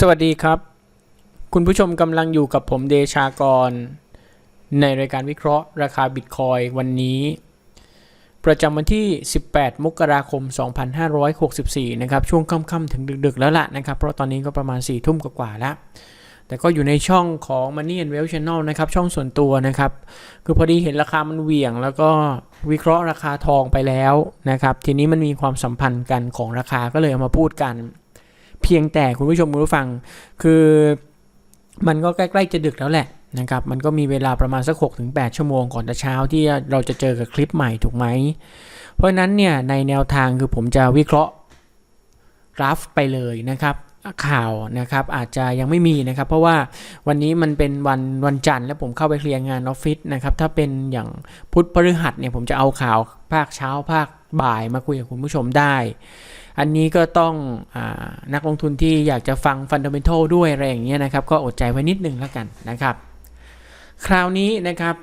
สวัสดีครับ คุณผู้ชมกำลังอยู่กับผมเดชากร ในรายการวิเคราะห์ราคาบิตคอยวันนี้ ประจำวันที่ 18 มกราคม 2564 นะครับ ช่วงค่ำๆถึงดึกๆแล้วล่ะนะครับ เพราะตอนนี้ก็ประมาณ 4 ทุ่มกว่าๆแล้ว แต่ก็อยู่ในช่องของ Money and Wealth Channel นะครับ ช่องส่วนตัวนะครับ คือพอดีเห็นราคามันเหวี่ยง แล้วก็วิเคราะห์ราคาทองไปแล้วนะครับ ทีนี้มันมีความสัมพันธ์กันของราคาก็เลยเอามาพูดกัน เพียงแต่คุณผู้ชมคุณผู้ฟัง คือมันก็ใกล้ๆจะดึกแล้วแหละนะครับมันก็มีเวลาประมาณสัก 6-8 ชั่วโมงก่อนจะเช้าที่เราจะเจอกับคลิปใหม่ถูกไหม เพราะฉะนั้นเนี่ยในแนวทางคือผมจะวิเคราะห์กราฟไปเลยนะครับข่าวนะครับอาจจะยังไม่มีนะครับ เพราะว่าวันนี้มันเป็นวันวันจันทร์แล้วผมเข้าไปเคลียร์งานออฟฟิศนะครับถ้าเป็นอย่างพุธพฤหัสเนี่ยผมจะเอาข่าวภาคเช้าภาคบ่ายมาคุยกับคุณผู้ชมได้ อันนี้ก็ต้องอนักลงทุนที่อยากจะฟังฟันเดเมนทัลด้วยอะไรอย่างเงี้ยนะครับ ก็อดใจไว้นิดนึงแล้วกันนะครับ คราวนี้นะครับ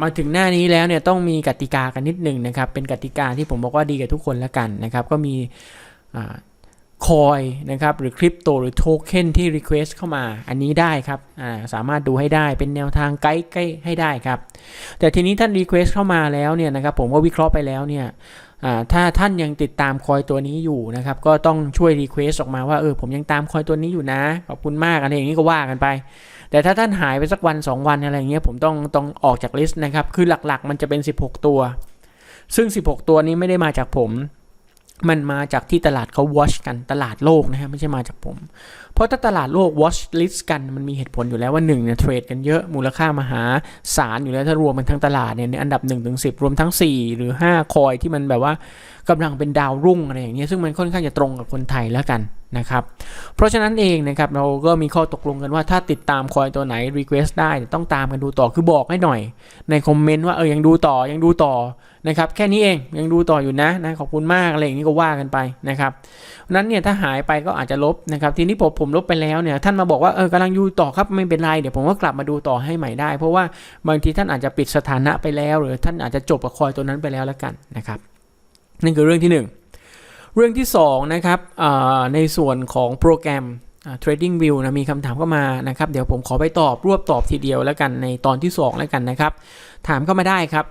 มาถึงหน้านี้แล้วเนี่ยต้องมีกติกากันนิดนึงนะครับ เป็นกติกาที่ผมบอกว่าดีกับทุกคนแล้วกันนะครับ ก็มีคอยนะครับหรือคริปโตหรือโทเค็นที่ Request เข้ามาอันนี้ได้ครับสามารถดูให้ได้เป็นแนวทางไกด์ใกล้ให้ได้ครับ แต่ทีนี้ท่าน Request เข้ามาแล้วเนี่ยนะครับผมก็วิเคราะห์ไปแล้วเนี่ย ถ้าท่านยังติดตามคอยตัวนี้อยู่นะครับ ก็ต้องช่วยรีเควสออกมาว่าเออผมยังตามคอยตัวนี้อยู่นะ ขอบคุณมากอะไรอย่างนี้ก็ว่ากันไป แต่ถ้าท่านหายไปสักวัน 2 วันอะไรอย่างเงี้ยผมต้องต้องออกจากลิสต์นะครับ คือหลักๆ มันจะเป็น 16 ตัว ซึ่ง 16 ตัวนี้ไม่ได้มาจากผม มันมาจากที่ตลาดเขา watch กันตลาดโลกนะฮะไม่ใช่มาจากผม เพราะถ้าตลาดโลก watch list กันมันมีเหตุผลอยู่แล้วว่า1เนี่ยเทรดกันเยอะมูลค่ามหาศาลอยู่แล้วถ้ารวมกันทั้งตลาดเนี่ยในอันดับ1ถึง10รวมทั้ง 4 หรือ 5 คอยที่มันแบบว่ากำลังเป็นดาวรุ่งอะไรอย่างเงี้ยซึ่งมันค่อนข้างจะตรงกับคนไทยแล้วกันนะครับเพราะฉะนั้นเองนะครับเราก็มีข้อตกลงกันว่าถ้าติดตามคอยตัวไหน request ได้ต้องตามกันดูต่อคือบอกให้หน่อย ในคอมเมนต์ว่าเออยังดูต่อยังดูต่อ นะครับแค่นี้เองยังดูต่ออยู่นะนะขอบคุณมากอะไรอย่างนี้ก็ว่ากันไปนะครับนั้นเนี่ยถ้าหายไปก็อาจจะลบนะครับทีนี้ผมผมลบไปแล้วเนี่ยท่านมาบอกว่าเออกำลังดูต่อครับไม่เป็นไรเดี๋ยวผมก็กลับมาดูต่อให้ใหม่ได้ เพราะว่าบางทีท่านอาจจะปิดสถานะไปแล้ว หรือท่านอาจจะจบกับคอยตัวนั้นไปแล้วแล้วกันนะครับนั่นคือเรื่องที่หนึ่งเรื่องที่สองนะครับในส่วนของโปรแกรม Trading View นะมีคำถามเข้ามานะครับ เดี๋ยวผมขอไปตอบรวบตอบทีเดียวแล้วกันในตอนที่ 2 แล้วกันนะครับ ถามเข้ามาได้ครับ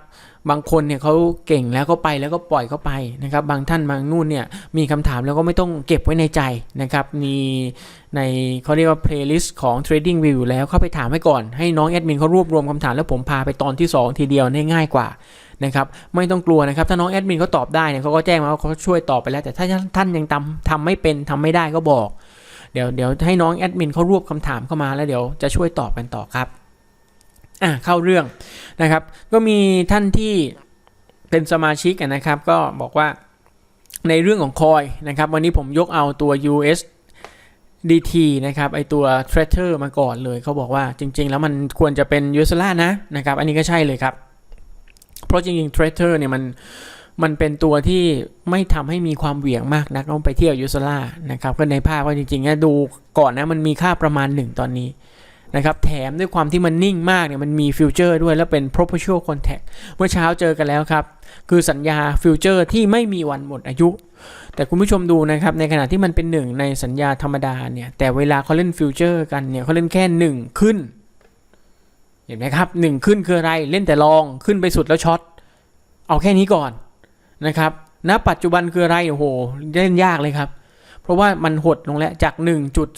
บางคนเนี่ยเขาเก่งแล้วก็ไปแล้วก็ปล่อยเข้าไปนะครับ บางท่านบางนู่นเนี่ยมีคำถามแล้วก็ไม่ต้องเก็บไว้ในใจนะครับ มีในเขาเรียกว่า playlist ของ Trading View อยู่แล้วเข้าไปถามให้ก่อน ให้น้องแอดมินเขารวบรวมคำถามแล้วผมพาไปตอนที่ 2 ทีเดียวง่ายกว่านะครับไม่ต้องกลัวนะครับ ถ้าน้องแอดมินเขาตอบได้เนี่ยเขาก็แจ้งมาว่าเขาช่วยตอบไปแล้ว แต่ถ้าท่านยังทำทำไม่เป็นทำไม่ได้ก็บอก เดี๋ยวเดี๋ยวให้น้องแอดมินเขารวบคำถามเข้ามาแล้วเดี๋ยวจะช่วยตอบกันต่อครับ อะเข้าเรื่องนะครับ ก็มีท่านที่เป็นสมาชิกนะครับ ก็บอกว่าในเรื่องของคอยนะครับ วันนี้ผมยกเอาตัว US DT นะครับไอตัว t r a t e r มาก่อนเลยเขาบอกว่าจริง ๆ แล้วมันควรจะเป็น u s ล่านะนะครับ อันนี้ก็ใช่เลยครับ เพราะจริงๆ t r a t e r เนี่ยมันมันเป็นตัวที่ไม่ทำให้มีความเหวี่ยงมากนักต้องไปเที่ยวยูสลานะครับก็ในภาพว่าจริงๆเนี่ยดูก่อนนะมันมีค่าประมาณ 1 ตอนนี้ นะครับแถมด้วยความที่มันนิ่งมากเนี่ยมันมีฟิวเจอร์ด้วยแล้วเป็น proportional contact เมื่อเช้าเจอกันแล้วครับ คือสัญญาฟิวเจอร์ที่ไม่มีวันหมดอายุ แต่คุณผู้ชมดูนะครับ ในขณะที่มันเป็นหนึ่งในสัญญาธรรมดาเนี่ย แต่เวลาเขาเล่นฟิวเจอร์กันเนี่ยเขาเล่นแค่1ขึ้น เห็นไหมครับ1ขึ้นคืออะไรเล่นแต่ลองขึ้นไปสุดแล้วช็อตเอาแค่นี้ก่อนนะครับณปัจจุบันคืออะไรโอ้โหเล่นยากเลยครับ ราะว่ามันหดลงแล้วจาก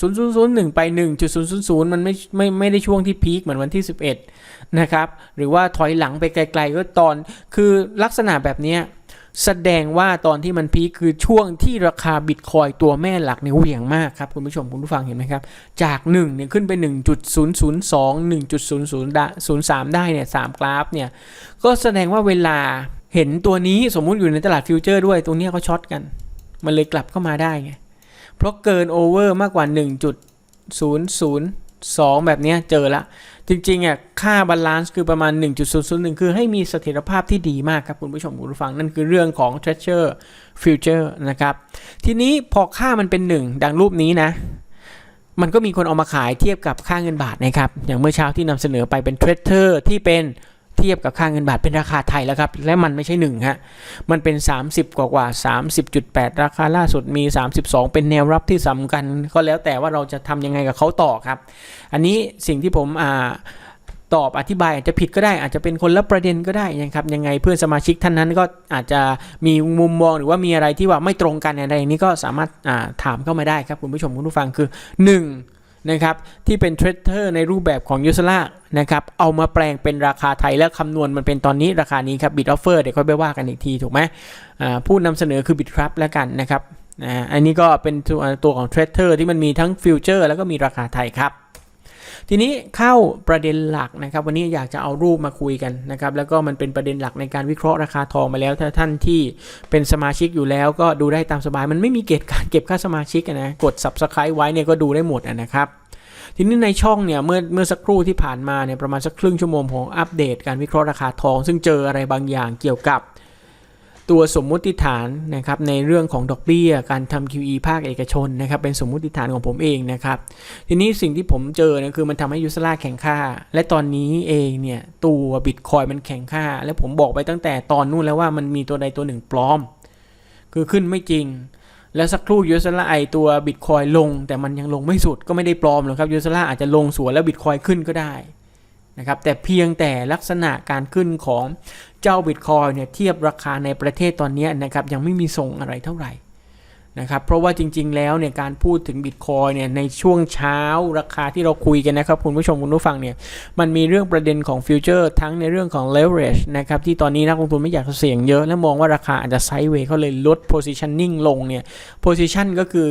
1.0001 ไป 1.000 มันไม่ไม่ไม่ได้ช่วงที่พีคเหมือนวันที่ 11 นะครับ หรือว่าถอยหลังไปไกลๆก็ตอนคือลักษณะแบบนี้แสดงว่าตอนที่มันพีคคือช่วงที่ราคาบิตคอยตัวแม่หลักเนี่ยเหวี่ยงมากครับ คุณผู้ชมคุณผู้ฟังเห็นไหมครับ จาก1เนี่ยขึ้นไป 1.002 1.0003 ได้เนี่ย3กราฟเนี่ยก็แสดงว่าเวลาเห็นตัวนี้สมมุติอยู่ในตลาดฟิวเจอร์ด้วยตรงนี้เขาช็อตกัน มันเลยกลับเข้ามาได้ไง เพราะเกินโอเวอร์มากกว่า 1.002 แบบนี้เจอละ จริงๆอะค่าบาลานซ์คือประมาณ 1.001 คือให้มีเสถียรภาพที่ดีมากครับ คุณผู้ชมคุณผู้ฟัง นั่นคือเรื่องของ Treasure Future นะครับ ทีนี้พอค่ามันเป็น 1 ดังรูปนี้นะมันก็มีคนเอามาขายเทียบกับค่าเงินบาทนะครับ อย่างเมื่อเช้าที่นำเสนอไปเป็น Treasure ที่เป็น ทียบกับค่าเงินบาทเป็นราคาไทยแล้วครับ และมันไม่ใช่หนึ่งฮะมันเป็น 30 กว่ากว่า 30.8 ราคาล่าสุดมี 32 เป็นแนวรับที่สำคัญ ก็แล้วแต่ว่าเราจะทำยังไงกับเขาต่อครับ อันนี้สิ่งที่ผมอ่าตอบอธิบายอาจจะผิดก็ได้อาจจะเป็นคนละประเด็นก็ได้นะครับยังไงเพื่อนสมาชิกท่านนั้นก็อาจจะมีมุมมองหรือว่ามีอะไรที่ว่าไม่ตรงกันอะไรนี้ก็สามารถาถามเข้ามาได้ครับคุณผู้ชมคุณผู้ฟังคือ 1 นะครับที่เป็นเทรดเดอร์ในรูปแบบของยูสลานะครับเอามาแปลงเป็นราคาไทยแล้วคำนวณมันเป็นตอนนี้ราคานี้ครับบิตออฟเฟอร์เดี๋ยวค่อยไปว่ากันอีกทีถูกไหมผู้นำเสนอคือบิตครับแล้วกันนะครับอันนี้ก็เป็นตัวตัวของเทรดเดอร์ที่มันมีทั้งฟิวเจอร์แล้วก็มีราคาไทยครับ ทีนี้เข้าประเด็นหลักนะครับ วันนี้อยากจะเอารูปมาคุยกันนะครับแล้วก็มันเป็นประเด็นหลักในการวิเคราะห์ราคาทองมาแล้วถ้าท่านที่เป็นสมาชิกอยู่แล้ว ก็ดูได้ตามสบายมันไม่มีเกณฑ์การเก็บค่าสมาชิกนะกด subscribe ไว้เนี่ยก็ดูได้หมดนะครับทีนี้ในช่องเนี่ยเมื่อเมื่อสักครู่ที่ผ่านมาเนี่ยประมาณสักครึ่งชั่วโมงของอัปเดตการวิเคราะห์ราคาทอง ซึ่งเจออะไรบางอย่างเกี่ยวกับ ตัวสมมุติฐานนะครับในเรื่องของดอกเบี้ยการทำ QE ภาคเอกชนนะครับเป็นสมมุติฐานของผมเองนะครับทีนี้สิ่งที่ผมเจอเนี่ยคือมันทำให้ยูสลาแข่งค่า และตอนนี้เองเนี่ยตัวบิตคอยมันแข่งค่า และผมบอกไปตั้งแต่ตอนนู้นแล้วว่ามันมีตัวใดตัวหนึ่งปลอม คือขึ้นไม่จริง แล้วสักครู่ยูสลาไอตัวบิตคอยลง แต่มันยังลงไม่สุดก็ไม่ได้ปลอมหรอกครับยูสลาอาจจะลงสวนแล้วบิตคอยขึ้นก็ได้นะครับแต่เพียงแต่ลักษณะการขึ้นของ เจ้าบิตคอยเนี่ยเทียบราคาในประเทศตอนนี้นะครับยังไม่มีส่งอะไรเท่าไหร่นะครับเพราะว่าจริงๆแล้วเนี่ยการพูดถึงบิตคอยเนี่ยในช่วงเช้าราคาที่เราคุยกันนะครับคุณผู้ชมคุณผู้ฟังเนี่ยมันมีเรื่องประเด็นของฟิวเจอร์ทั้งในเรื่องของ leverage นะครับที่ตอนนี้นักลงทุนไม่อยากเสี่ยงเยอะและมองว่าราคาอาจจะไซด์เวย์เขาเลยลด positioning ลงเนี่ย position ก็คือ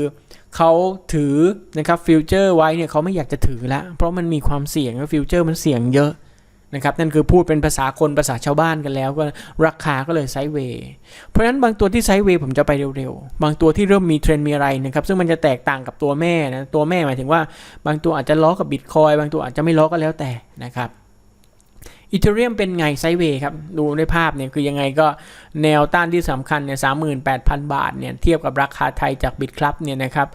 เขาถือนะครับฟิวเจอร์ไว้เนี่ยเขาไม่อยากจะถือละเพราะมันมีความเสี่ยงฟิวเจอร์มันเสี่ยงเยอะ นะครับนั่นคือพูดเป็นภาษาคนภาษาชาวบ้านกันแล้วก็ราคาก็เลยไซด์เวย์เพราะฉะนั้นบางตัวที่ไซด์เวย์ผมจะไปเร็วๆ บางตัวที่เริ่มมีเทรนด์มีอะไรนะครับซึ่งมันจะแตกต่างกับตัวแม่นะตัวแม่หมายถึงว่า บางตัวอาจจะล้อกับบิตคอยบางตัวอาจจะไม่ล้อก็แล้วแต่นะครับ อีเทเรียมเป็นไงไซเวย์ครับ ดูในภาพเนี่ยคือยังไงก็แนวต้านที่สำคัญเนี่ยสามหมื่นแปดพันบาทเนี่ยเทียบกับราคาไทยจากบิตครับเนี่ยนะครับ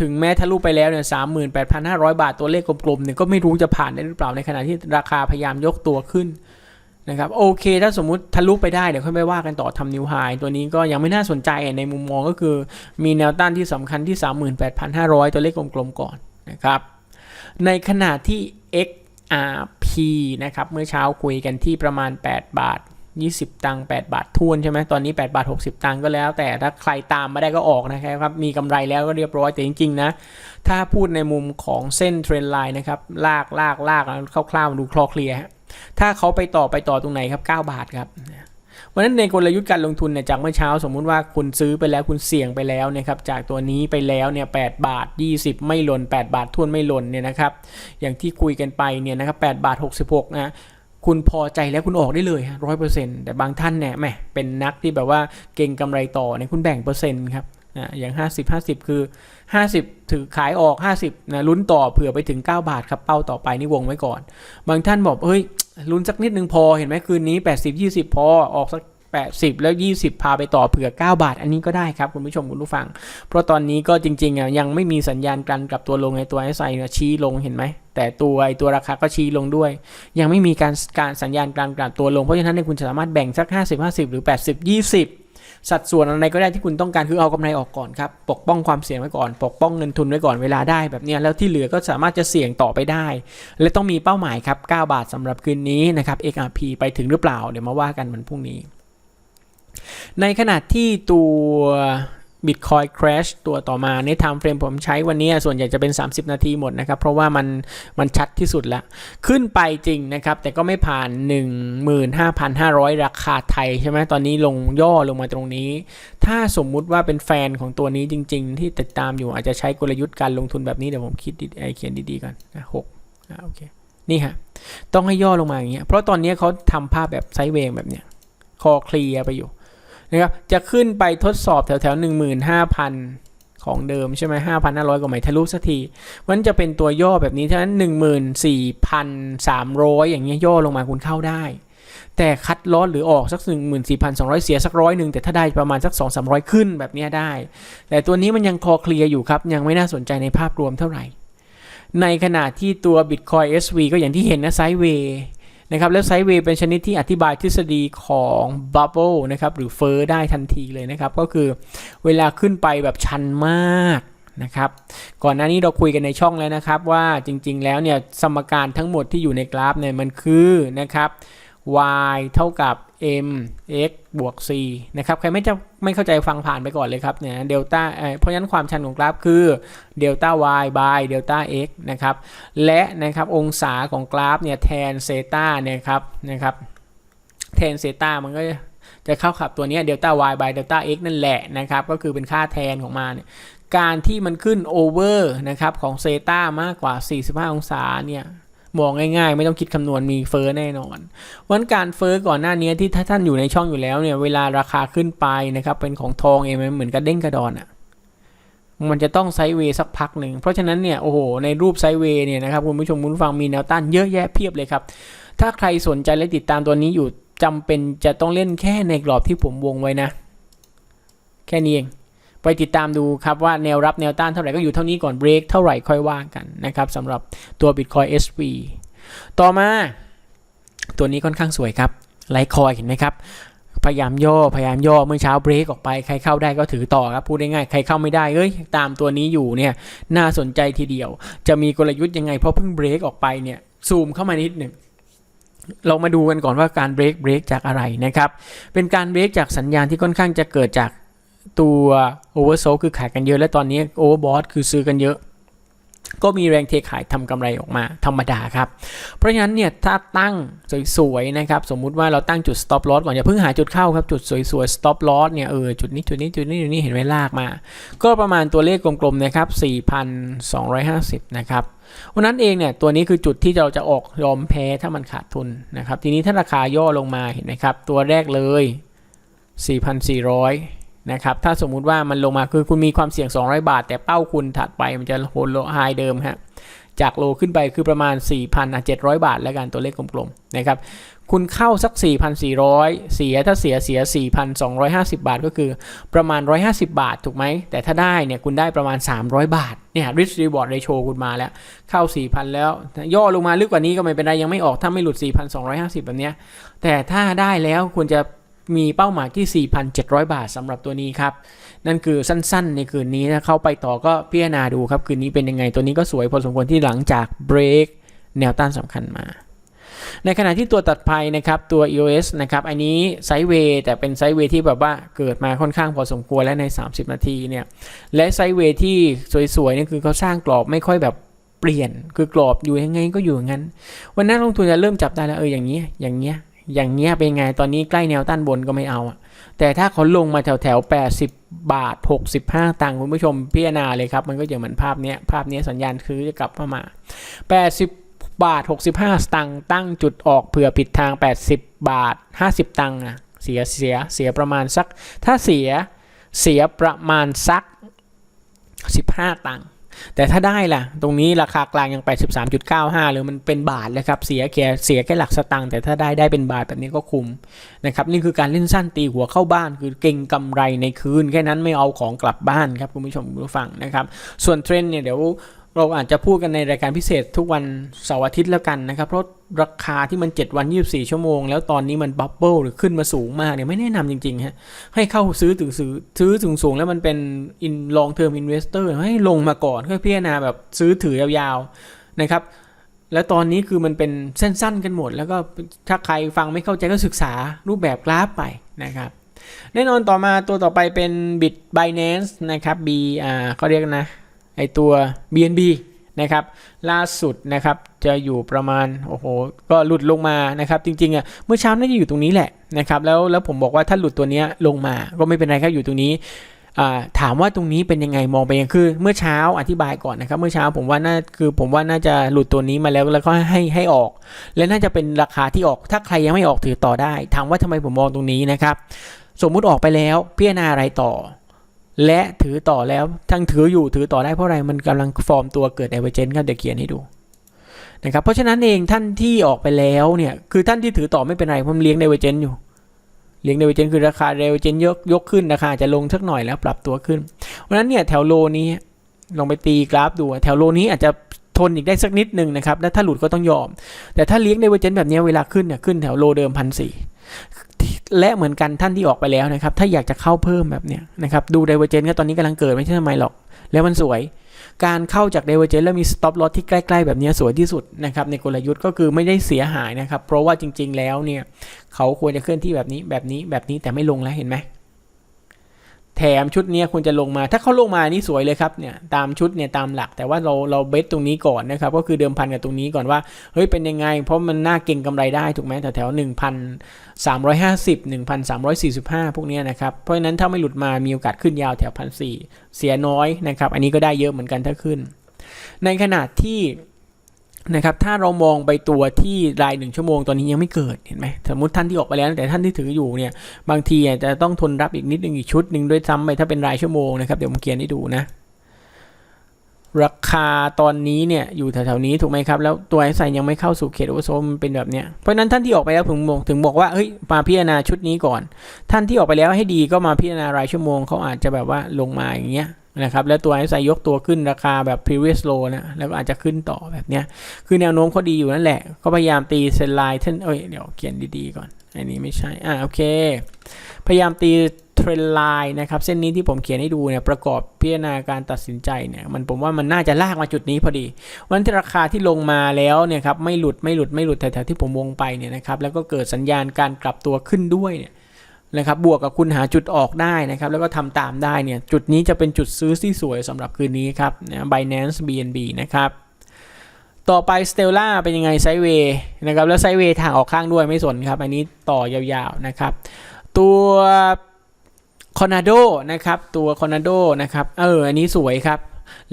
ถึงแม้ทะลุไปแล้วเนี่ยสามหมื่นแปดพันห้าร้อยบาทตัวเลขกลมๆเนี่ยก็ไม่รู้จะผ่านได้หรือเปล่าในขณะที่ราคาพยายามยกตัวขึ้นนะครับโอเค ถ้าสมมุติทะลุไปได้ เดี๋ยวค่อยไปว่ากันต่อทำนิวไฮตัวนี้ก็ยังไม่น่าสนใจในมุมมองก็คือมีแนวต้านที่สำคัญที่ 38,500 ตัวเลขกลมๆก่อนนะครับในขณะที่ นะครับ เมื่อเช้าคุยกันที่ประมาณ 8 บาท 20 ตังค์8บาททวนใช่ไหมตอนนี้ 8 บาท 60 ตังค์ก็แล้ว แต่ถ้าใครตามมาได้ก็ออกนะครับ มีกำไรแล้วก็เรียบร้อย แต่จริง ๆ นะ ถ้าพูดในมุมของเส้นเทรนไลน์นะครับ ลากลากลากคร่าวๆดูคลอเคลียร์ฮะถ้าเขาไปต่อไปต่อตรงไหนครับ 9 บาทครับ วันนั้นในกลยุทธ์การลงทุนเนี่ยจากเมื่อเช้าสมมุติว่าคุณซื้อไปแล้วคุณเสี่ยงไปแล้วนะครับจากตัวนี้ไปแล้วเนี่ย8บาท 20 ไม่หล่น 8 บาททวนไม่หล่นเนี่ยนะครับอย่างที่คุยกันไปเนี่ยนะครับ8บาท 66นะคุณพอใจแล้วคุณออกได้เลยร้อยเปอร์เซ็นต์แต่บางท่านเนี่ยแหมเป็นนักที่แบบว่าเก่งกำไรต่อเนี่ยคุณแบ่งเปอร์เซ็นต์ครับนะอย่าง 50 50 คือ 50 ถือขายออก 50นะลุ้นต่อเผื่อไปถึง 9 บาทครับเป้าต่อไปนี่วงไว้ก่อน บางท่านบอกเฮ้ย ลุ้นสักนิดนึงพอเห็นไหมคืนนี้ 80 20 พอออกสัก 80 แล้ว 20 พาไปต่อเผื่อ 9 บาท อันนี้ก็ได้ครับ คุณผู้ชมคุณผู้ฟัง เพราะตอนนี้ก็จริงๆอะยังไม่มีสัญญาณกันกับตัวลงในตัวไอซ์เนี่ยชี้ลงเห็นไหมแต่ตัวไอตัวราคาก็ชี้ลงด้วย ยังไม่มีการการสัญญาณการกลับตัวลงเพราะฉะนั้นคุณสามารถแบ่งสัก 50 50 หรือ 80 20 สัดส่วนอะไรก็ได้ที่คุณต้องการคือเอากำไรออกก่อนครับ ปกป้องความเสี่ยงไว้ก่อน ปกป้องเงินทุนไว้ก่อนเวลาได้แบบนี้แล้วที่เหลือก็สามารถจะเสี่ยงต่อไปได้ และต้องมีเป้าหมายครับ 9 บาทสำหรับคืนนี้นะครับ XRP ไปถึงหรือเปล่า เดี๋ยวมาว่ากันวันพรุ่งนี้ ในขณะที่ตัว Bitcoin Crash ตัวต่อมาใน time frame ผมใช้วันนี้ส่วนใหญ่จะเป็น 30 นาทีหมดนะครับ เพราะว่ามันมันชัดที่สุดแล้ว ขึ้นไปจริงนะครับ แต่ก็ไม่ผ่าน 15,500 ราคาไทยใช่ไหมตอนนี้ลงย่อลงมาตรงนี้ ถ้าสมมุติว่าเป็นแฟนของตัวนี้จริง ๆ ที่ติดตามอยู่อาจจะใช้กลยุทธ์การลงทุนแบบนี้ เดี๋ยวผมคิดดีเขียนดีๆก่อนนะหกอ่าโอเคนี่ฮะต้องให้ย่อลงมาอย่างเงี้ยเพราะตอนนี้เขาทำภาพแบบไซด์เวงแบบเนี้ยคอเคลียร์ไปอยู่ นะครับจะขึ้นไปทดสอบแถวแถวหนึ่งหมื่นห้าพันของเดิมใช่ไหมห้าพันห้าร้อยกว่าใหมทะลุสักทีมันจะเป็นตัวย่อแบบนี้ฉะนั้นหนึ่งหมื่นสี่พันสามร้อยอย่างเงี้ยย่อลงมาคุณเข้าได้ แต่คัดลอสหรือออกสักหนึ่งหมื่นสี่พันสองร้อยเสียสักร้อยหนึ่งแต่ถ้าได้ประมาณสักสองสามร้อยขึ้นแบบเนี้ยได้ แต่ตัวนี้มันยังคอเคลียร์อยู่ครับ ยังไม่น่าสนใจในภาพรวมเท่าไหร่ ในขณะที่ตัว Bitcoin SV ก็อย่างที่เห็นนะไซด์เวย์ นะครับแล้วไซด์เวย์เป็นชนิดที่อธิบายทฤษฎีของบับเบิลนะครับหรือเฟอร์ได้ทันทีเลยนะครับ ก็คือเวลาขึ้นไปแบบชันมากนะครับก่อนหน้านี้เราคุยกันในช่องแล้วนะครับว่าจริงๆแล้วเนี่ยสมการทั้งหมดที่อยู่ในกราฟเนี่ยมันคือนะครับ y เท่ากับ m x บวก c นะครับ ใครไม่จะไม่เข้าใจฟังผ่านไปก่อนเลยครับเนี่ยเดลต้าเพราะฉะนั้นความชันของกราฟคือเดลต้า y by เดลต้า x นะครับ และนะครับองศาของกราฟเนี่ยแทนเซต้าเนี่ยครับนะครับแทนเซต้ามันก็จะเข้าขับตัวนี้เดลต้า y by เดลต้า x นั่นแหละนะครับ ก็คือเป็นค่าแทนของมันเนี่ยการที่มันขึ้นโอเวอร์นะครับของเซต้ามากกว่า 45 องศาเนี่ย มองง่ายๆ ไม่ต้องคิดคำนวณมีเฟอร์แน่นอนวันการเฟอร์ก่อนหน้านี้ที่ถ้าท่านอยู่ในช่องอยู่แล้วเนี่ยเวลาราคาขึ้นไปนะครับเป็นของทองเองมันเหมือนกระเด้งกระดอนอะ่ะมันจะต้องไซด์เวย์สักพักหนึ่ง เพราะฉะนั้นเนี่ยโอ้โหในรูปไซด์เวย์เนี่ยนะครับคุณผู้ชมคุณฟังมีแนวต้านเยอะแยะเพียบเลยครับ ถ้าใครสนใจและติดตามตัวนี้อยู่จำเป็นจะต้องเล่นแค่ในกรอบที่ผมวงไว้นะ แค่นี้เอง ไปติดตามดูครับว่าแนวรับแนวต้านเท่าไหร่ก็อยู่เท่านี้ก่อนเบรกเท่าไหร่ค่อยว่ากันนะครับสำหรับตัว Bitcoin SV ต่อมา ตัวนี้ค่อนข้างสวยครับไลคอยเห็นไหมครับพยายามย่อพยายามย่อเมื่อเช้าเบรกออกไปใครเข้าได้ก็ถือต่อครับพูดง่ายๆใครเข้าไม่ได้เอ้ยตามตัวนี้อยู่เนี่ยน่าสนใจทีเดียว จะมีกลยุทธ์ยังไงเพราะเพิ่งเบรกออกไปเนี่ยซูมเข้ามานิดหนึ่งเรามาดูกันก่อนว่าการเบรกเบรกจากอะไรนะครับ เป็นการเบรกจากสัญญาณที่ค่อนข้างจะเกิดจาก ตัวโอเวอร์โซคือขายกันเยอะ และตอนนี้โอเวอร์บอทคือซื้อกันเยอะ ก็มีแรงเทขายทำกำไรออกมาธรรมดาครับ เพราะฉะนั้นเนี่ยถ้าตั้งสวยๆนะครับ สมมุติว่าเราตั้งจุด stop loss ก่อนอย่าเพิ่งหาจุดเข้าครับ จุดสวยๆ stop loss เนี่ยเออจุดนี้จุดนี้จุดนี้จุดนี้เห็นไหมลากมา ก็ประมาณตัวเลขกลมๆนะครับ 4,250 นะครับวันนั้นเองเนี่ยตัวนี้คือจุดที่เราจะออกยอมแพ้ถ้ามันขาดทุนนะครับ ทีนี้ถ้าราคาย่อลงมาเห็นไหมครับ ตัวแรกเลย 4,400 นะครับถ้าสมมุติว่ามันลงมาคือคุณมีความเสี่ยง 200 บาท แต่เป้าคุณถัดไปมันจะโหโลไฮเดิมฮะจากโลขึ้นไปคือประมาณ 4,700 บาท แล้วกันตัวเลขกลมๆนะครับคุณเข้าสัก 4,400 เสียถ้าเสียเสีย 4,250 บาทก็คือประมาณ 150 บาทถูกไหม แต่ถ้าได้เนี่ยคุณได้ประมาณ 300 บาท เนี่ย risk reward ratio คุณมาแล้ว เข้า 4,000 แล้ว ย่อลงมาลึกกว่านี้ก็ไม่เป็นไร ยังไม่ออกถ้าไม่หลุด 4,250 แบบเนี้ย แต่ถ้าได้แล้วคุณจะ มีเป้าหมายที่ 4,700 บาทสำหรับตัวนี้ครับ นั่นคือสั้นๆ ในคืนนี้นะเข้าไปต่อก็พิจารณาดูครับ คืนนี้เป็นยังไงตัวนี้ก็สวยพอสมควรที่หลังจากเบรกแนวต้านสำคัญมา ในขณะที่ตัวตัดภัยนะครับตัว EOS นะครับอันนี้ไซด์เวย์แต่เป็นไซด์เวย์ที่แบบว่าเกิดมาค่อนข้างพอสมควรและใน 30 นาทีเนี่ยและไซด์เวย์ที่สวยๆนี่คือเขาสร้างกรอบไม่ค่อยแบบเปลี่ยนคือกรอบอยู่ยังไงก็อยู่อย่างนั้น วันนั้นลงทุนจะเริ่มจับได้แล้วเอออย่างเงี้ยอย่างเงี้ย อย่างเงี้ยเป็นไงตอนนี้ใกล้แนวต้านบนก็ไม่เอาแต่ถ้าเขาลงมาแถวแถว80 บาท 65 ตังค์คุณผู้ชมพิจารณาเลยครับ มันก็จะเหมือนภาพเนี้ยภาพเนี้ยสัญญาณคือจะกลับเข้ามา 80 บาท 65 สตังค์ตั้งจุดออกเผื่อผิดทาง 80 บาท 50 ตังค์อะเสียเสียเสียประมาณสัก ถ้าเสียเสียประมาณสัก 15 ตังค์ แต่ถ้าได้ล่ะ ตรงนี้ราคากลางยัง 83.95 หรือมันเป็นบาทเลยครับ เสียแค่เสียแค่หลักสตางค์แต่ถ้าได้ได้เป็นบาทแบบนี้ก็คุ้มนะครับ นี่คือการเล่นสั้นตีหัวเข้าบ้าน คือเก่งกำไรในคืน แค่นั้นไม่เอาของกลับบ้านครับคุณผู้ชมผู้ฟังนะครับ ส่วนเทรนด์เนี่ยเดี๋ยว เราอาจจะพูดกันในรายการพิเศษทุกวันเสาร์อาทิตย์แล้วกันนะครับ เพราะราคาที่มัน 7 วัน 24 ชั่วโมง แล้วตอนนี้มันบับเบิลหรือขึ้นมาสูงมากเนี่ยไม่แนะนำจริงๆฮะให้เข้าซื้อถึงซื้อซื้อถึงสูงแล้วมันเป็น in long term investor ให้ลงมาก่อนค่อพิจารณาแบบซื้อถือยาวๆนะครับแล้วตอนนี้คือมันเป็นเส้นสั้นกันหมด แล้วก็ถ้าใครฟังไม่เข้าใจก็ศึกษารูปแบบกราฟไปนะครับแน่นอนต่อมาตัวต่อไปเป็น Bit Binance นะครับ B อ่าเขาเรียกนะ ไอตัว BNB นะครับล่าสุดนะครับจะอยู่ประมาณโอ้โหก็หลุดลงมานะครับจริงๆอะเมื่อเช้าน่าจะอยู่ตรงนี้แหละนะครับแล้วแล้วผมบอกว่าถ้าหลุดตัวนี้ลงมาก็ไม่เป็นไรครับอยู่ตรงนี้ถามว่าตรงนี้เป็นยังไงมองไปยังคือ เมื่อเช้าอธิบายก่อนนะครับ เมื่อเช้าผมว่าน่าคือผมว่าน่าจะหลุดตัวนี้มาแล้วแล้วก็ให้ให้ออก และน่าจะเป็นราคาที่ออก ถ้าใครยังไม่ออกถือต่อได้ ถามว่าทำไมผมมองตรงนี้นะครับ สมมุติออกไปแล้วพิจารณาอะไรต่อ และถือต่อแล้วทั้งถืออยู่ถือต่อได้เพราะอะไรมันกำลังฟอร์มตัวเกิดไดเวอร์เจนครับเดี๋ยวเขียนให้ดูนะครับเพราะฉะนั้นเองท่านที่ออกไปแล้วเนี่ยคือท่านที่ถือต่อไม่เป็นไรเพราะมันเลี้ยงไดเวอร์เจนอยู่เลี้ยงไดเวอร์เจนคือราคาไดเวอร์เจนยกยกขึ้นราคาจะลงสักหน่อยแล้วปรับตัวขึ้นเพราะฉะนั้นเนี่ยแถวโลนี้ลองไปตีกราฟดูแถวโลนี้อาจจะทนอีกได้สักนิดหนึ่งนะครับ แล้วถ้าหลุดก็ต้องยอม แต่ถ้าเลี้ยงไดเวอร์เจนแบบนี้เวลาขึ้นเนี่ยขึ้นแถวโลเดิมพันสี่ และเหมือนกันท่านที่ออกไปแล้วนะครับ ถ้าอยากจะเข้าเพิ่มแบบเนี้ยนะครับดูเดเวอร์เจนก็ตอนนี้กำลังเกิดไม่ใช่ทำไมหรอก แล้วมันสวย การเข้าจากเดเวอร์เจนแล้วมีสต็อปลอสที่ใกล้ๆ แบบนี้สวยที่สุดนะครับในกลยุทธ์ก็คือไม่ได้เสียหายนะครับ เพราะว่าจริง ๆ แล้วเนี่ยเขาควรจะเคลื่อนที่แบบนี้แบบนี้แบบนี้แต่ไม่ลงแล้วเห็นไหม แถมชุดนี้ควรจะลงมา ถ้าเขาลงมานี่สวยเลยครับเนี่ยตามชุดเนี่ยตามหลัก แต่ว่าเราเราเบสตรงนี้ก่อนนะครับ ก็คือเดิมพันกับตรงนี้ก่อนว่าเฮ้ยเป็นยังไง เพราะมันน่าเก่งกำไรได้ถูกไหมแถวแถวหนึ่งพันสามร้อยห้าสิบหนึ่งพันสามร้อยสี่สิบห้าพวกนี้นะครับเพราะฉะนั้นถ้าไม่หลุดมามีโอกาสขึ้นยาวแถวพันสี่เสียน้อยนะครับ อันนี้ก็ได้เยอะเหมือนกันถ้าขึ้น ในขณะที่ นะครับถ้าเรามองไปตัวที่รายหนึ่งชั่วโมงตอนนี้ยังไม่เกิดเห็นไหมสมมติท่านที่ออกไปแล้ว แต่ท่านที่ถืออยู่เนี่ยบางทีอาจจะต้องทนรับอีกนิดนึงอีกชุดหนึ่งด้วยซ้ำไปถ้าเป็นรายชั่วโมงนะครับเดี๋ยวผมเขียนให้ดูนะ ราคาตอนนี้เนี่ยอยู่แถวๆนี้ถูกไหมครับ แล้วตัวไอซ์ไซยังไม่เข้าสู่เขตโอเวอร์โซมเป็นแบบเนี้ยเพราะนั้นท่านที่ออกไปแล้วผมบอกถึงบอกว่าเฮ้ยมาพิจารณาชุดนี้ก่อน ท่านที่ออกไปแล้วให้ดีก็มาพิจารณารายชั่วโมงเขาอาจจะแบบว่าลงมาอย่างเงี้ย นะครับแล้วตัวไอซ์ยกตัวขึ้นราคาแบบ previous low นะแล้วก็อาจจะขึ้นต่อแบบเนี้ยคือแนวโน้มเขาดีอยู่นั่นแหละ ก็พยายามตีเซนไลน์เท่นเอ้ยเดี๋ยวเขียนดีๆก่อน อันนี้ไม่ใช่ อ่าโอเค พยายามตีเทรนไลน์นะครับ เส้นนี้ที่ผมเขียนให้ดูเนี่ยประกอบพิจารณาการตัดสินใจเนี่ยมันผมว่ามันน่าจะลากมาจุดนี้พอดี วันที่ราคาที่ลงมาแล้วเนี่ยครับไม่หลุดไม่หลุดไม่หลุดแถวๆที่ผมวงไปเนี่ยนะครับแล้วก็เกิดสัญญาณการกลับตัวขึ้นด้วยเนี่ย นะครับบวกกับคุณหาจุดออกได้นะครับแล้วก็ทำตามได้เนี่ยจุดนี้จะเป็นจุดซื้อที่สวยสำหรับคืนนี้ครับนะ Binance BNB นะครับต่อไป Stella เป็นยังไงไซเวย์นะครับแล้วไซเวย์ทางออกข้างด้วยไม่สนครับ อันนี้ต่อยาวๆนะครับตัวคอนาโดนะครับตัวคอนาโดนะครับเอออันนี้สวยครับ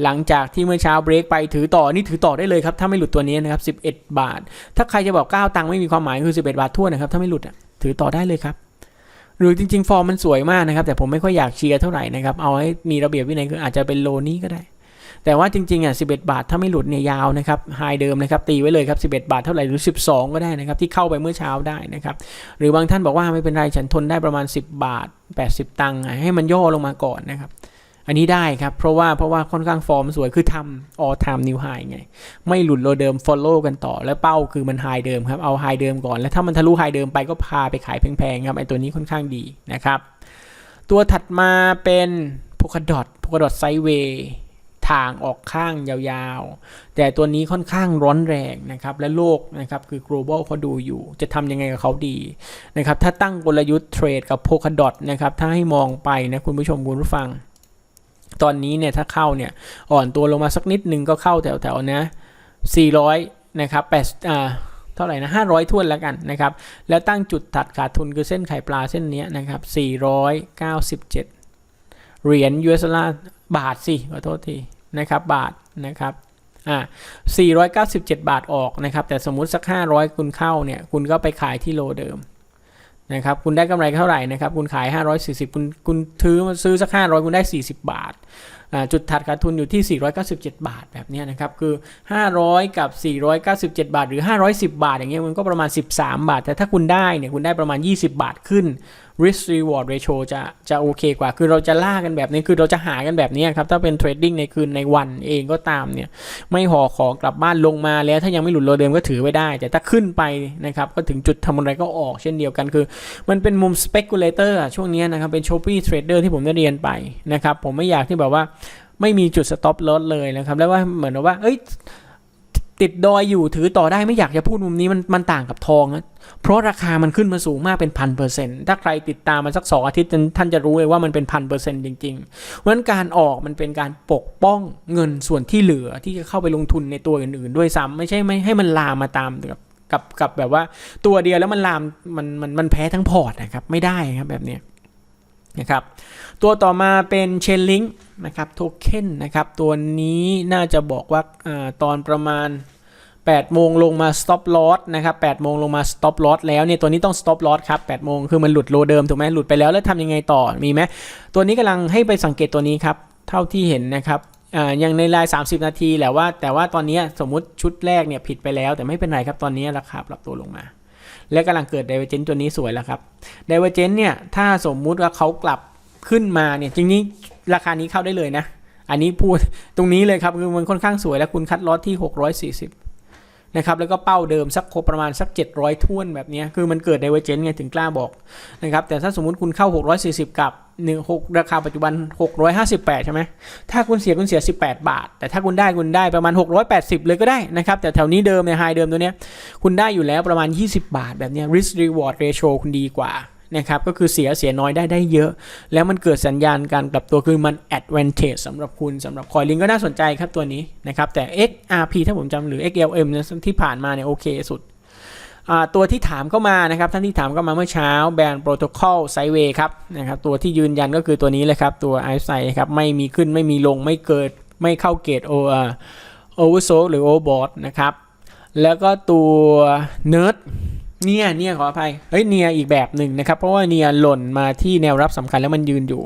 หลังจากที่เมื่อเช้าเบรกไปถือต่อนี่ถือต่อได้เลยครับ ถ้าไม่หลุดตัวนี้นะครับ 11 บาท ถ้าใครจะบอก 9 ตังค์ไม่มีความหมายคือ 11 บาททั่วนะครับ ถ้าไม่หลุดอะถือต่อได้เลยครับ หรือจริง ๆ ฟอร์มมันสวยมากนะครับ แต่ผมไม่ค่อยอยากเชียร์เท่าไหร่นะครับ เอาให้มีระเบียบวินัยคืออาจจะเป็นโลนี้ก็ได้ แต่ว่าจริงๆอะ11 บาทถ้าไม่หลุดเนี่ยยาวนะครับไฮเดิมนะครับตีไว้เลยครับ 11 บาทเท่าไหร่หรือ 12 ก็ได้นะครับ ที่เข้าไปเมื่อเช้าได้นะครับ หรือบางท่านบอกว่าไม่เป็นไรฉันทนได้ประมาณ 10 บาท 80 ตังค์อะให้มันย่อลงมาก่อนนะครับ อันนี้ได้ครับ เพราะว่าเพราะว่าค่อนข้างฟอร์มสวยคือทำ all time new high ไง ไม่หลุดโลเดิม follow กันต่อ แล้วเป้าคือมัน high เดิมครับเอา high เดิมก่อน แล้วถ้ามันทะลุ high เดิมไปก็พาไปขายแพงๆครับไอตัวนี้ค่อนข้างดีนะครับ ตัวถัดมาเป็น Polkadot Polkadot Sideway ทางออกข้างยาวๆ แต่ตัวนี้ค่อนข้างร้อนแรงนะครับ และโลกนะครับคือ global เขาดูอยู่ จะทำยังไงกับเขาดีนะครับ ถ้าตั้งกลยุทธ์เทรดกับ Polkadot นะครับ ถ้าให้มองไปนะคุณผู้ชมคุณผู้ฟัง ตอนนี้เนี่ยถ้าเข้าเนี่ยอ่อนตัวลงมาสักนิดนึงก็เข้าแถวๆนะ400นะครับ8อ่าเท่าไหร่นะ500ท้วนแล้วกันนะครับ แล้วตั้งจุดตัดขาดทุนคือเส้นไข่ปลาเส้นนี้นะครับ497 เหรียญ US ดอลลาร์บาทสิขอโทษทีนะครับบาทนะครับอ่า497 บาทออกนะครับ แต่สมมุติสัก 500 คุณเข้าเนี่ย คุณก็ไปขายที่โลเดิม นะครับคุณได้กำไรเท่าไหร่นะครับคุณขาย 540 คุณคุณถือซื้อสัก 500 คุณได้ 40 บาทอ่าจุดถัดขาดทุนอยู่ที่ 497 บาทแบบนี้นะครับคือ 500 กับ 497 บาท หรือ 510 บาท อย่างเงี้ยมันก็ประมาณ 13 บาท แต่ถ้าคุณได้เนี่ยคุณได้ประมาณ 20 บาทขึ้น risk reward ratio จะจะโอเคกว่า คือเราจะล่ากันแบบนี้คือเราจะหากันแบบนี้ครับ ถ้าเป็นเทรดดิ้งในคืนในวันเองก็ตามเนี่ย ไม่ห่อของกลับบ้านลงมาแล้วถ้ายังไม่หลุดโลเดิมก็ถือไว้ได้ แต่ถ้าขึ้นไปนะครับ ก็ถึงจุดทำอะไรก็ออกเช่นเดียวกันคือ มันเป็นมุม speculator ช่วงนี้นะครับเป็น choppy trader ที่ผมได้เรียนไปนะครับผมไม่อยากที่แบบว่าไม่มีจุด stop loss เลยนะครับแล้วว่าเหมือนว่าเอ้ย ติดดอยอยู่ถือต่อได้ไม่อยากจะพูดมุมนี้มันมันต่างกับทองนะเพราะราคามันขึ้นมาสูงมากเป็นพันเปอร์เซ็นต์ถ้าใครติดตามมันสักสองอาทิตย์ท่านจะรู้เลยว่ามันเป็นพันเปอร์เซ็นต์จริงๆเพราะนั้นการออกมันเป็นการปกป้องเงินส่วนที่เหลือที่จะเข้าไปลงทุนในตัวอื่นๆ ด้วยซ้ำไม่ใช่ไม่ให้มันลามมาตามกับกับกับแบบว่าตัวเดียวแล้วมันลามมันมันมันแพ้ทั้งพอร์ตนะครับไม่ได้ครับแบบเนี้ย นะครับตัวต่อมาเป็น Chainlink นะครับโทเค็นนะครับตัวนี้น่าจะบอกว่าอตอนประมาณ8โมงลงมา stop loss นะครับ8โมงลงมา stop loss แล้วเนี่ยตัวนี้ต้อง stop loss ครับ8โมงคือมันหลุดโลเดิมถูกไหมหลุดไปแล้วแล้วทำยังไงต่อมีไหมตัวนี้กำลังให้ไปสังเกตตัวนี้ครับ เท่าที่เห็นนะครับอย่างในราย 30 นาทีแหละว่า แต่ว่าตอนนี้สมมุติชุดแรกเนี่ยผิดไปแล้วแต่ไม่เป็นไรครับตอนนี้ราคาปรับตัวลงมา และกำลังเกิด divergence ตัวนี้สวยแล้วครับ divergence เนี่ยถ้าสมมุติว่าเขากลับขึ้นมาเนี่ยจริงๆราคานี้เข้าได้เลยนะ อันนี้พูดตรงนี้เลยครับคือมันค่อนข้างสวยแล้วคุณคัดลอตที่ 640 นะครับ แล้วก็เป้าเดิมสักครบประมาณสัก 700ท้วนแบบนี้คือมันเกิดไดเวอร์เจนไงถึงกล้าบอกนะครับแต่ถ้าสมมุติคุณเข้า 640 กับ 1 6ราคาปัจจุบัน 658 ใช่ไหมถ้าคุณเสียคุณเสีย 18 บาท แต่ถ้าคุณได้คุณได้ประมาณ 680 เลยก็ได้นะครับ แต่แถวนี้เดิมในไฮเดิมตัวเนี้ยคุณได้อยู่แล้วประมาณ 20 บาท แบบเนี้ย risk reward ratio คุณดีกว่านะครับก็คือเสียเสียน้อยได้ได้เยอะ แล้วมันเกิดสัญญาณการกลับตัวคือมัน advantage สำหรับคุณสำหรับคอยลิงก็น่าสนใจครับตัวนี้นะครับแต่ XRP ถ้าผมจำหรือ XLM เนี่ยที่ผ่านมาเนี่ยโอเคสุด ตัวที่ถามเข้ามานะครับท่านที่ถามเข้ามาเมื่อเช้าแบรนด์โปรโตคอลไซเวย์ครับนะครับตัวที่ยืนยันก็คือตัวนี้เลยครับ ตัวไอซ์ไซครับไม่มีขึ้นไม่มีลงไม่เกิดไม่เข้าเกตโอโอเวอร์โซหรือโอเวอร์บอทนะครับ แล้วก็ตัวเนิร์ดเนี่ยเนี่ยขออภัยเฮ้ยเนี่ยอีกแบบหนึ่งนะครับ เพราะว่าเนี่ยหล่นมาที่แนวรับสำคัญแล้วมันยืนอยู่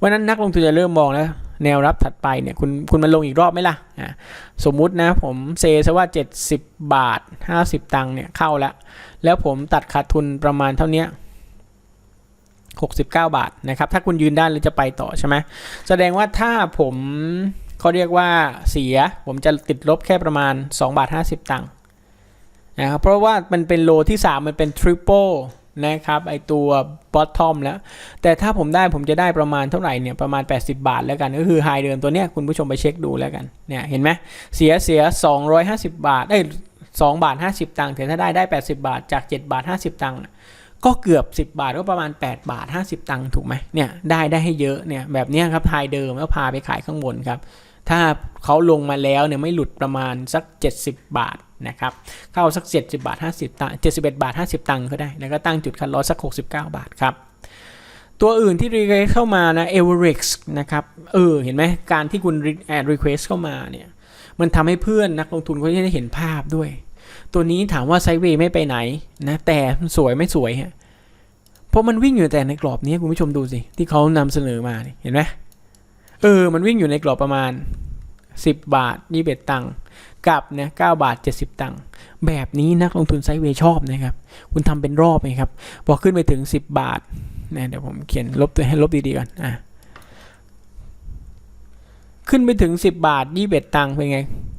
วันนั้นนักลงทุนจะเริ่มมองแล้ว แนวรับถัดไปเนี่ยคุณคุณมันลงอีกรอบไหมล่ะอ่าสมมุตินะผมเซซะว่า 70 บาท 50 ตังค์เนี่ยเข้าแล้ว แล้วผมตัดขาดทุนประมาณเท่านี้69 บาทนะครับถ้าคุณยืนได้หรือจะไปต่อใช่ไหมแสดงว่าถ้าผมเขาเรียกว่าเสียผมจะติดลบแค่ประมาณ 2 บาท 50 ตังค์นะครับเพราะว่ามันเป็นโลที่ 3 มันเป็น triple นะครับไอตัว bottom แล้วแต่ถ้าผมได้ผมจะได้ประมาณเท่าไหร่เนี่ยประมาณ 80 บาทแล้วกัน ก็คือไฮเดิมตัวเนี้ยคุณผู้ชมไปเช็คดูแล้วกันเนี่ยเห็นไหมเสียเสีย 250 บาทเอ้ย2บาท 50 ตังค์แต่ถ้าได้ได้ 80 บาทจาก 7 บาท 50 ตังค์ก็เกือบ 10 บาทก็ประมาณ 8 บาท 50 ตังค์ถูกไหมเนี่ยได้ได้ให้เยอะเนี่ยแบบนี้ครับไฮเดิมแล้วพาไปขายข้างบนครับ ถ้าเขาลงมาแล้วเนี่ยไม่หลุดประมาณสัก 70 บาทนะครับ เข้าสัก 70 บาท 50ตังค์71 บาท 50 ตังค์ก็ได้ แล้วก็ตั้งจุดคัดลอสสัก 69 บาทครับ ตัวอื่นที่รีเควสเข้ามานะ e v e r e x นะครับ เออ เห็นไหมการที่คุณแอดรีเควสเข้ามาเนี่ย มันทำให้เพื่อนนักลงทุนเขาได้เห็นภาพด้วย ตัวนี้ถามว่าไซเวย์ไม่ไปไหนนะ แต่สวยไม่สวยฮะเพราะมันวิ่งอยู่แต่ในกรอบนี้คุณผู้ชมดูสิ ที่เขานำเสนอมานี่เห็นไหมเออ มันวิ่งอยู่ในกรอบประมาณ 10 บาท21ตังค์กับเนี่ย9บาท 70 ตังค์แบบนี้นักลงทุนไซด์เวย์ชอบนะครับ คุณทำเป็นรอบไหมครับพอขึ้นไปถึง 10 บาทนะเดี๋ยวผมเขียนลบตัวให้ลบดีๆก่อนอะขึ้นไปถึง 10 บาท21ตังค์เป็นไง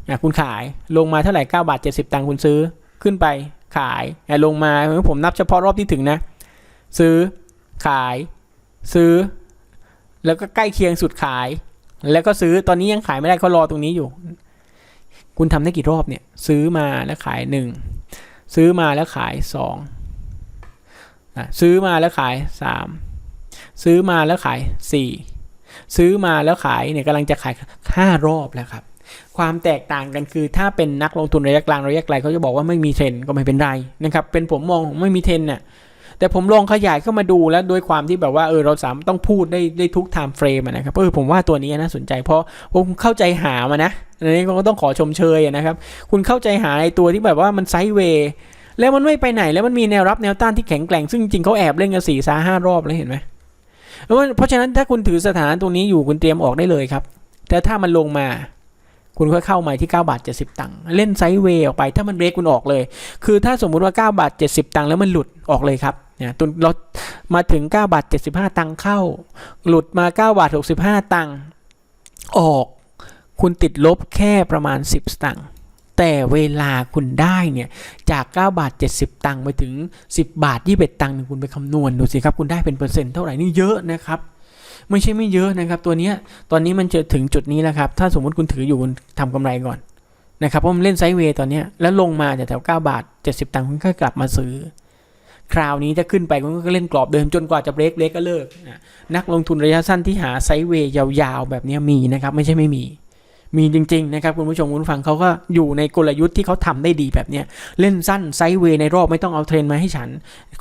อะคุณขายลงมาเท่าไหร่9บาท 70 ตังค์คุณซื้อขึ้นไปขายอะลงมาผมนับเฉพาะรอบที่ถึงนะ ซื้อขายซื้อ แล้วก็ใกล้เคียงสุดขาย แล้วก็ซื้อตอนนี้ยังขายไม่ได้เขารอตรงนี้อยู่ คุณทำได้กี่รอบเนี่ย ซื้อมาแล้วขายหนึ่งซื้อมาแล้วขายสองซื้อมาแล้วขายสามซื้อมาแล้วขายสี่ซื้อมาแล้วขายเนี่ยกำลังจะขายห้ารอบแล้วครับ ความแตกต่างกันคือถ้าเป็นนักลงทุนระยะกลางระยะไกลเขาจะบอกว่าไม่มีเทรนก็ไม่เป็นไรนะครับ เป็นผมมองไม่มีเทรนเนี่ย แต่ผมลองขยายเข้ามาดูแล้วโดยความที่แบบว่าเออเราสามารถต้องพูดได้ได้ทุกไทม์เฟรมนะครับเออผมว่าตัวนี้น่าสนใจเพราะผมเข้าใจหามานะอันนี้ก็ต้องขอชมเชยนะครับ คุณเข้าใจหาในตัวที่แบบว่ามันไซด์เวย์แล้วมันไม่ไปไหนแล้วมันมีแนวรับแนวต้านที่แข็งแกร่งซึ่งจริงเขาแอบเล่นกันสี่ซาห้ารอบแล้วเห็นไหมเพราะว่าเพราะฉะนั้นถ้าคุณถือสถานะตรงนี้อยู่คุณเตรียมออกได้เลยครับ แต่ถ้ามันลงมาคุณค่อยเข้ามาที่ 9 บาท 70 ตังค์เล่นไซด์เวย์ออกไปถ้ามันเบรกคุณออกเลย คือถ้าสมมุติว่า 9 บาท 70 ตังค์แล้วมันหลุดออกเลยครับ เนี่ยตุนเรามาถึง 9 บาท 75 ตังค์เข้า หลุดมา 9 บาท 65 ตังค์ออก คุณติดลบแค่ประมาณ 10 สตังค์แต่เวลาคุณได้เนี่ยจาก 9 บาท 70 ตังค์ไปถึง 10 บาท 21 ตังค์เนี่ยคุณไปคำนวณดูสิครับ คุณได้เป็นเปอร์เซ็นต์เท่าไหร่นี่เยอะนะครับไม่ใช่ไม่เยอะนะครับ ตัวนี้ตอนนี้มันจะถึงจุดนี้แล้วครับ ถ้าสมมติคุณถืออยู่คุณทำกำไรก่อนนะครับเพราะมันเล่นไซด์เวย์ตอนนี้แล้วลงมาจากแถว9บาท 70 ตังค์คุณก็กลับมาซื้อ คราวนี้ถ้าขึ้นไปคุณก็เล่นกรอบเดิมจนกว่าจะเบรกเล็กก็เลิกนะนักลงทุนระยะสั้นที่หาไซด์เวย์ยาวๆ แบบนี้มีนะครับ ไม่ใช่ไม่มี มีจริงๆนะครับคุณผู้ชมคุณผู้ฟังเขาก็อยู่ในกลยุทธ์ที่เขาทำได้ดีแบบเนี้ยเล่นสั้นไซด์เวย์ในรอบไม่ต้องเอาเทรนมาให้ฉัน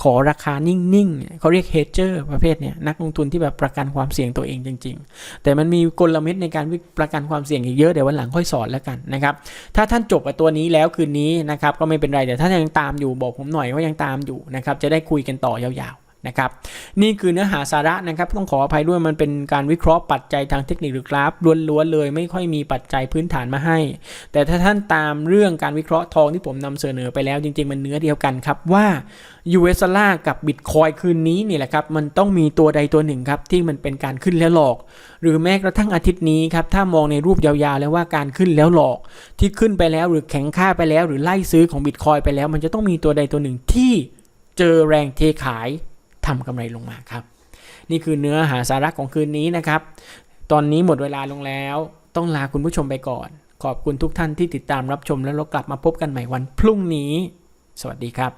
ขอราคานิ่งๆเขาเรียกเฮดเจอร์ประเภทเนี้ยนักลงทุนที่แบบประกันความเสี่ยงตัวเองจริง ๆ แต่มันมีกลเม็ดในการประกันความเสี่ยงอีกเยอะเดี๋ยววันหลังค่อยสอนแล้วกันนะครับถ้าท่านจบกับตัวนี้แล้วคืนนี้นะครับก็ไม่เป็นไรแต่ถ้ายังตามอยู่บอกผมหน่อยว่ายังตามอยู่นะครับจะได้คุยกันต่อยาวๆ นะครับนี่คือเนื้อหาสาระนะครับต้องขออภัยด้วยมันเป็นการวิเคราะห์ปัจจัยทางเทคนิคหรือกราฟล้วนๆเลยไม่ค่อยมีปัจจัยพื้นฐานมาให้ แต่ถ้าท่านตามเรื่องการวิเคราะห์ทองที่ผมนำเสนอไปแล้วจริงๆ มันเนื้อเดียวกันครับว่า US ดอลลาร์กับบิตคอยคืนนี้นี่แหละครับมันต้องมีตัวใดตัวหนึ่งครับที่มันเป็นการขึ้นแล้วหลอก หรือแม้กระทั่งอาทิตย์นี้ครับถ้ามองในรูปยาวๆแล้วว่าการขึ้นแล้วหลอก ที่ขึ้นไปแล้วหรือแข็งค่าไปแล้ว หรือไล่ซื้อของบิตคอยไปแล้ว มันจะต้องมีตัวใดตัวหนึ่งที่เจอแรงเทขาย ทำกำไรลงมาครับ นี่คือเนื้อหาสาระของคืนนี้นะครับ ตอนนี้หมดเวลาลงแล้ว ต้องลาคุณผู้ชมไปก่อน ขอบคุณทุกท่านที่ติดตามรับชมแล้วเรากลับมาพบกันใหม่วันพรุ่งนี้ สวัสดีครับ